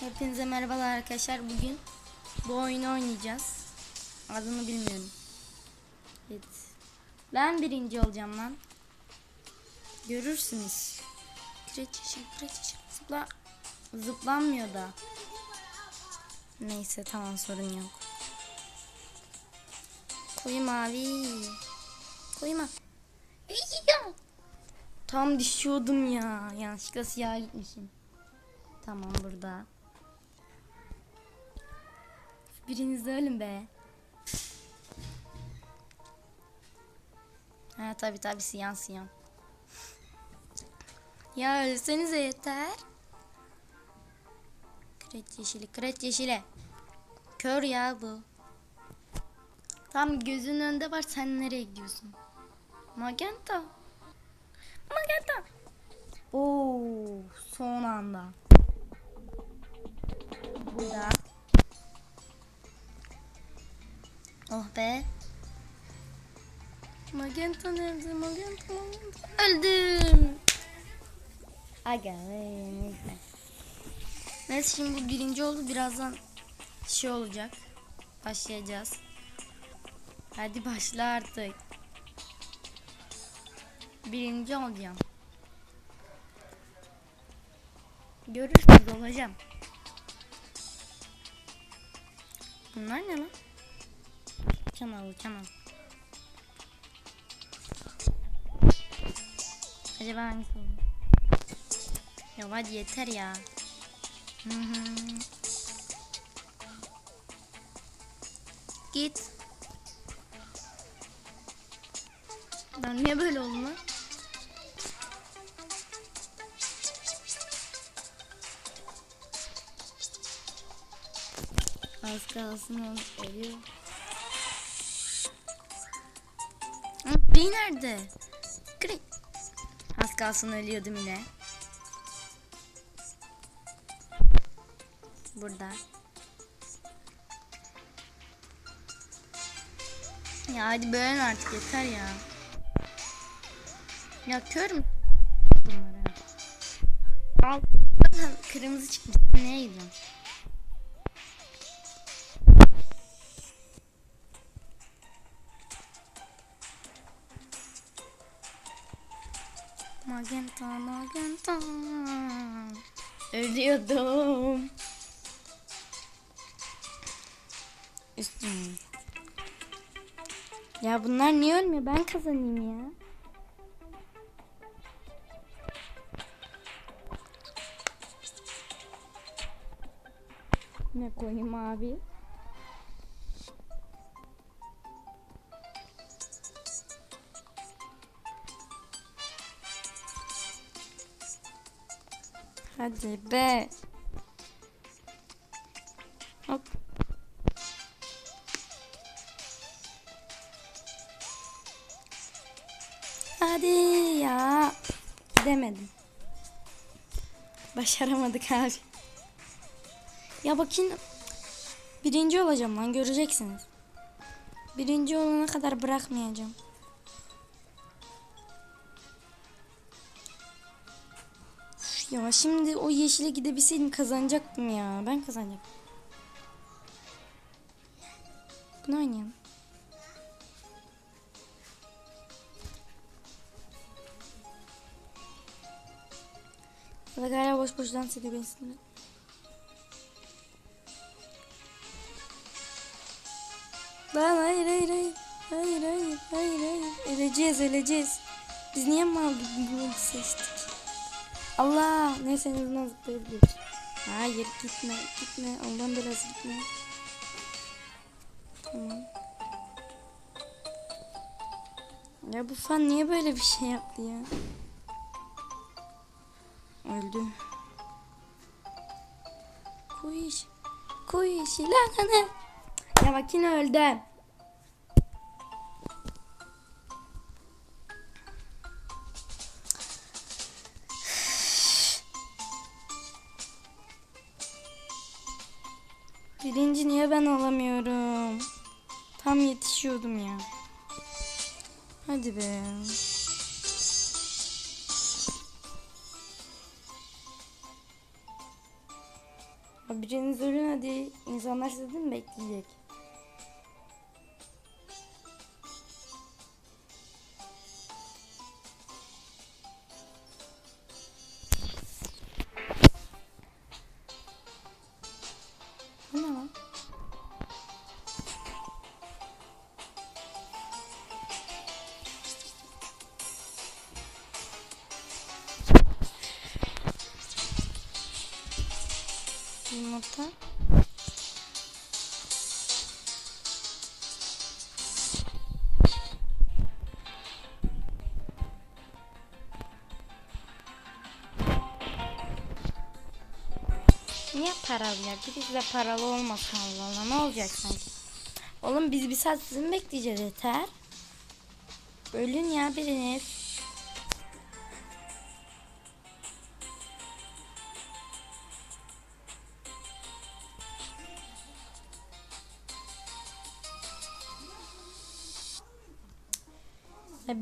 Hepinize merhabalar arkadaşlar. Bugün bu oyunu oynayacağız. Adını bilmiyorum. Evet. Ben birinci olacağım lan. Görürsünüz. Kireç yeşil, kireç. Zıpla. Zıplanmıyor da. Neyse tamam sorun yok. Koyu mavi. Koyu mavi. Tam düşüyordum ya. Yanlışlıkla siyah gitmişim. Tamam burada. Biriniz de ölün be. Ha tabi tabi siyan siyan. ya ölsenize yeter. Kret yeşili kret yeşile. Kör ya bu. Tam gözünün önünde var sen nereye gidiyorsun? Magenta. Magenta. Oo, son anda. Burada. Oh be. Magenta nerede? Magenta, magenta. Öldüm. Aga. Neyse şimdi bu birinci oldu. Birazdan şey olacak. Başlayacağız. Hadi başla artık. Birinci olacağım. Görürsünüz olacağım. Bunlar ne lan? Kanal, kanal. Acaba hangisi oldu? Ya hadi yeter ya. Git. Ben niye böyle oldum lan? Az kalsın onu ölüyor. Bey nerede? Kırık. Az kalsın ölüyordum yine. Burada. Ya hadi böyle artık yeter ya. Ya kör mü? Bunları. Al. Kırmızı çıkmış. Neye? Magenta, magenta. Ölüyordum. Üstüm. Ya bunlar niye ölmüyor? Ben kazanayım ya. Ne koyayım abi? Hadi be. Hop. Hadi ya. Gidemedim. Başaramadık abi. Ya bakın. Birinci olacağım lan göreceksiniz. Birinci olana kadar bırakmayacağım. Ya şimdi o yeşile gidebilseydim kazanacaktım ya. Ben kazanacaktım. Bunu oynayalım. Ya da galiba boş boş dans ediyor ben sinirlendim. Lan hayır hayır hayır. Hayır hayır hayır hayır. Öleceğiz öleceğiz. Biz niye mal gibi seçtik? Allah neyse en azından zıplayabiliriz. Hayır gitme gitme ondan biraz gitme. Tamam. Ya bu fan niye böyle bir şey yaptı ya? Öldü. Koy iş. Koy işi lan Ya bak yine öldü. Olamıyorum? Tam yetişiyordum ya. Hadi be. Biriniz ölün hadi. İnsanlar sizi mi bekleyecek? Yumurta. Niye paralı ya? Birisi de paralı olmasın Allah Allah. Ne olacak sanki? Oğlum biz bir saat sizi mi bekleyeceğiz yeter? Ölün ya biriniz.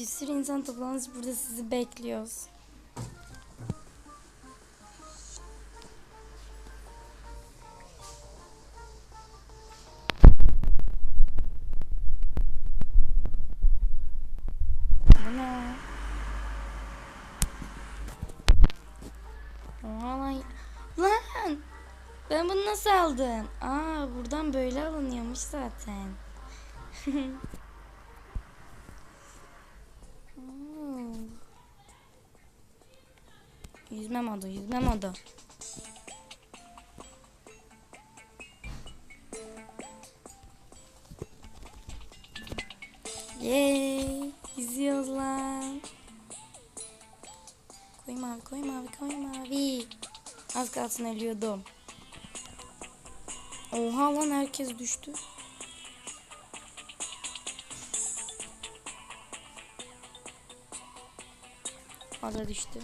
Bir sürü insan toplanmış burada sizi bekliyoruz. Lan! Ben bunu nasıl aldım? Aa buradan böyle alınıyormuş zaten. Yüzme modu, yüzme modu. Yay! Yüzüyoruz lan. Koy mavi, koy mavi, koy mavi. Az kalsın ölüyordum. Oha lan herkes düştü. O da düştü.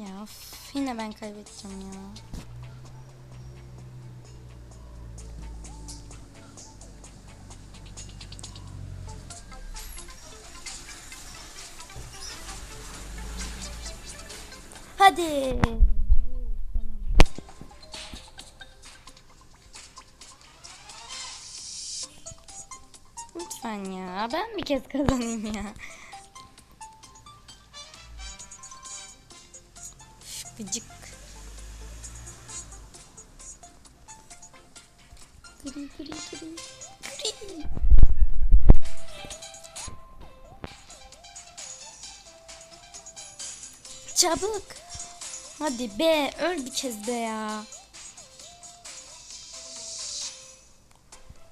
Ya of, yine ben kaybedeceğim ya. Hadi. Lütfen ya. Ben bir kez kazanayım ya. Gıcık. Gri gri gri. Gri. Çabuk. Hadi be öl bir kez de ya.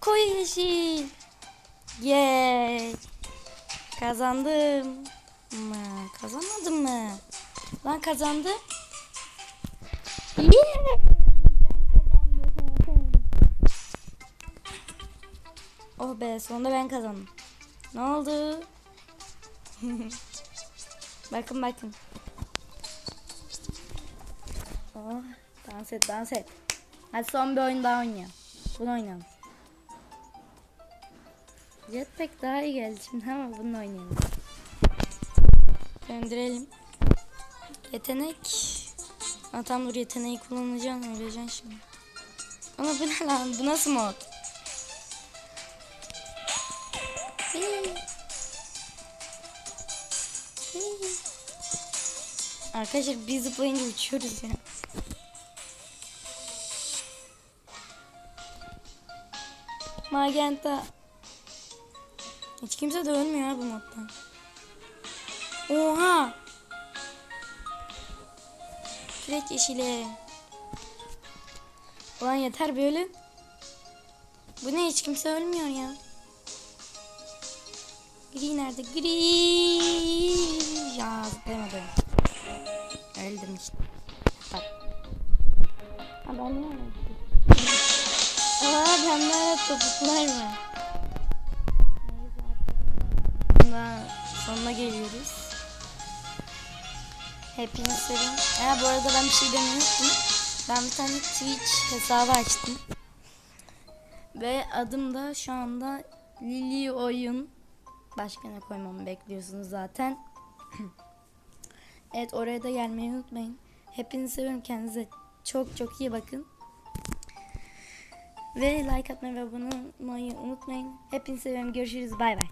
Koy yeşil. Yay. Kazandım. Mı? Kazanmadım mı? Lan kazandım. Oh be sonunda ben kazandım. Ne oldu? bakın bakın. Oh, dans et dans et. Hadi son bir oyun daha oynayalım. Bunu oynayalım. Jetpack daha iyi geldi şimdi ama bunu oynayalım. Döndürelim. Yetenek. Ha, tam dur yeteneği kullanacağım. Öleceksin şimdi. Ama bu ne lan? Bu nasıl mod? Arkadaşlar biz zıplayınca uçuyoruz ya. Magenta. Hiç kimse de bu modda. Oha. Kürek yeşili. Ulan yeter böyle. Bu ne hiç kimse ölmüyor ya. Gri nerede? Gri. Ya zıplayamadım. Öldüm işte. Bak. Ben ne öldüm? Aa pembe topuklar mı? Sonuna geliyoruz. Hepiniz seviyorum. Ha bu arada ben bir şey demeyi. Ben bir tane Twitch hesabı açtım. Ve adım da şu anda Lili Oyun. Başka ne koymamı bekliyorsunuz zaten. evet oraya da gelmeyi unutmayın. Hepinizi seviyorum. Kendinize çok çok iyi bakın. Ve like atmayı ve abone olmayı unutmayın. Hepinizi seviyorum. Görüşürüz. Bay bay.